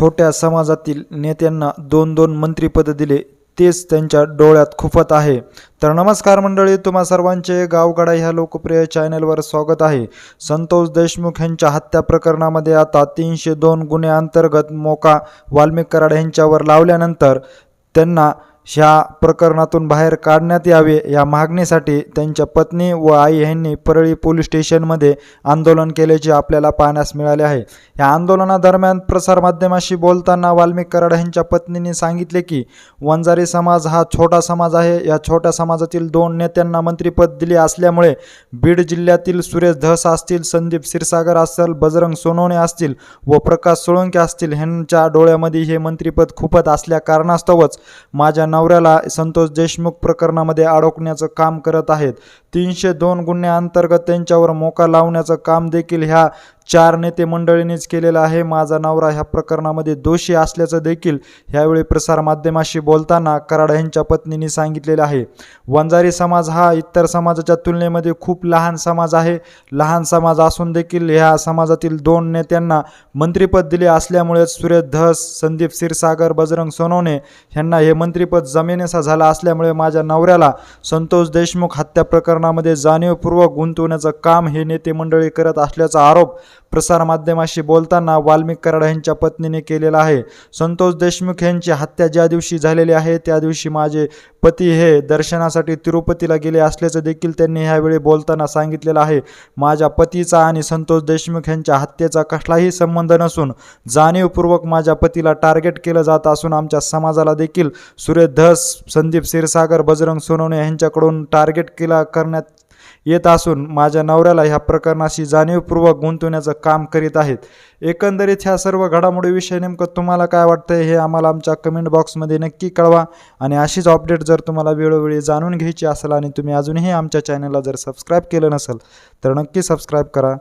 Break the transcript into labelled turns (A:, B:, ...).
A: छोट्या समाजातील नेत्यांना दोन दोन मंत्रिपद दिले तेच त्यांच्या डोळ्यात खुपत आहे. तर नमस्कार मंडळी तुम्हा सर्वांचे गावगाडा ह्या लोकप्रिय चॅनलवर स्वागत आहे. संतोष देशमुख यांच्या हत्या प्रकरणामध्ये आता तीनशे दोन गुन्ह्याअंतर्गत अंतर्गत मोका वाल्मिक कराड यांच्यावर लावल्यानंतर त्यांना ह्या प्रकरणातून बाहेर काढण्यात यावे या मागणीसाठी त्यांच्या पत्नी व आई यांनी परळी पोलीस स्टेशनमध्ये आंदोलन केल्याचे आपल्याला पाहण्यास मिळाले आहे. या आंदोलनादरम्यान प्रसारमाध्यमाशी बोलताना वाल्मिक कराड यांच्या पत्नीने सांगितले की वंजारी समाज हा छोटा समाज आहे. या छोट्या समाजातील दोन नेत्यांना मंत्रिपद दिले असल्यामुळे बीड जिल्ह्यातील सुरेश धस असतील संदीप क्षीरसागर असेल बजरंग सोनवणे असतील व प्रकाश सोळंके असतील ह्यांच्या डोळ्यामध्ये हे मंत्रिपद खुपत असल्या कारणास्तवच माझ्या नवऱ्याला संतोष देशमुख प्रकरणामध्ये अडकण्याचं काम करत आहेत. तीनशे दोन गुन्ह्याअंतर्गत अंतर्गत त्यांच्यावर मोका लावण्याचं काम देखील ह्या चार नेते मंडळींनीच केलेलं आहे. माझा नवरा ह्या प्रकरणामध्ये दोषी असल्याचं देखील ह्यावेळी प्रसारमाध्यमाशी बोलताना कराड यांच्या पत्नीने सांगितलेलं आहे. वंजारी समाज हा इतर समाजाच्या तुलनेमध्ये खूप लहान समाज आहे. लहान समाज असून देखील ह्या समाजातील दोन नेत्यांना मंत्रिपद दिले असल्यामुळे सुरेश धस संदीप क्षीरसागर बजरंग सोनवणे यांना हे मंत्रिपद जमिनीचा झाला असल्यामुळे माझ्या नवऱ्याला संतोष देशमुख हत्या प्रकरणामध्ये जाणीवपूर्वक गुंतवण्याचं काम हे नेते मंडळी करत असल्याचा आरोप प्रसारमाध्यमाशी बोलताना वाल्मिक कराड यांच्या पत्नीने केलेला आहे. संतोष देशमुख यांची हत्या ज्या दिवशी झालेली आहे त्या दिवशी माझे पती हे दर्शनासाठी तिरुपतीला गेले असल्याचं देखील त्यांनी ह्यावेळी बोलताना सांगितलेलं आहे. माझ्या पतीचा आणि संतोष देशमुख यांच्या हत्येचा कसलाही संबंध नसून जाणीवपूर्वक माझ्या पतीला टार्गेट केलं जात असून आमच्या समाजाला देखील सुरेश धस संदीप क्षीरसागर बजरंग सोनवणे यांच्याकडून टार्गेट केला करण्यात येत असून माझ्या नवऱ्याला ह्या प्रकरणाशी जाणीवपूर्वक गुंतवण्याचं काम करीत आहेत. एकंदरीत ह्या सर्व घडामोडीविषयी नेमकं तुम्हाला काय वाटतंय हे आम्हाला आमच्या कमेंट बॉक्समध्ये नक्की कळवा आणि अशीच अपडेट जर तुम्हाला वेळोवेळी जाणून घ्यायची असेल आणि तुम्ही अजूनही आमच्या चॅनलला जर सबस्क्राईब केलं नसेल तर नक्की सबस्क्राईब करा.